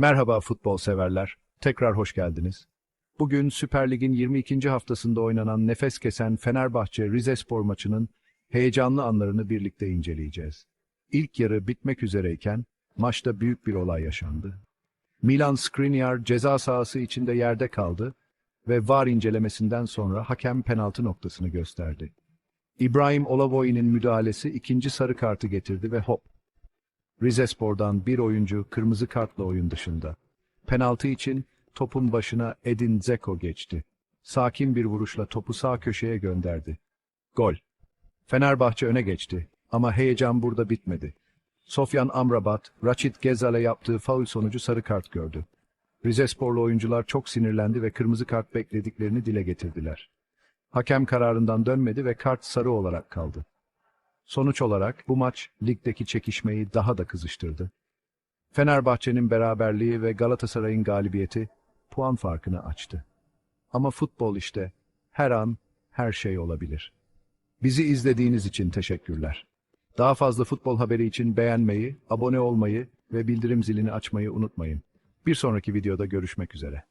Merhaba futbol severler. Tekrar hoş geldiniz. Bugün Süper Lig'in 22. haftasında oynanan nefes kesen Fenerbahçe Rizespor maçının heyecanlı anlarını birlikte inceleyeceğiz. İlk yarı bitmek üzereyken maçta büyük bir olay yaşandı. Milan Skriniar ceza sahası içinde yerde kaldı ve VAR incelemesinden sonra hakem penaltı noktasını gösterdi. İbrahim Olavoy'un müdahalesi ikinci sarı kartı getirdi ve hop Rizespor'dan bir oyuncu kırmızı kartla oyun dışında. Penaltı için topun başına Edin Dzeko geçti. Sakin bir vuruşla topu sağ köşeye gönderdi. Gol. Fenerbahçe öne geçti ama heyecan burada bitmedi. Sofyan Amrabat, Raçit Gezal'e yaptığı faul sonucu sarı kart gördü. Rizesporlu oyuncular çok sinirlendi ve kırmızı kart beklediklerini dile getirdiler. Hakem kararından dönmedi ve kart sarı olarak kaldı. Sonuç olarak bu maç ligdeki çekişmeyi daha da kızıştırdı. Fenerbahçe'nin beraberliği ve Galatasaray'ın galibiyeti puan farkını açtı. Ama futbol işte her an her şey olabilir. Bizi izlediğiniz için teşekkürler. Daha fazla futbol haberi için beğenmeyi, abone olmayı ve bildirim zilini açmayı unutmayın. Bir sonraki videoda görüşmek üzere.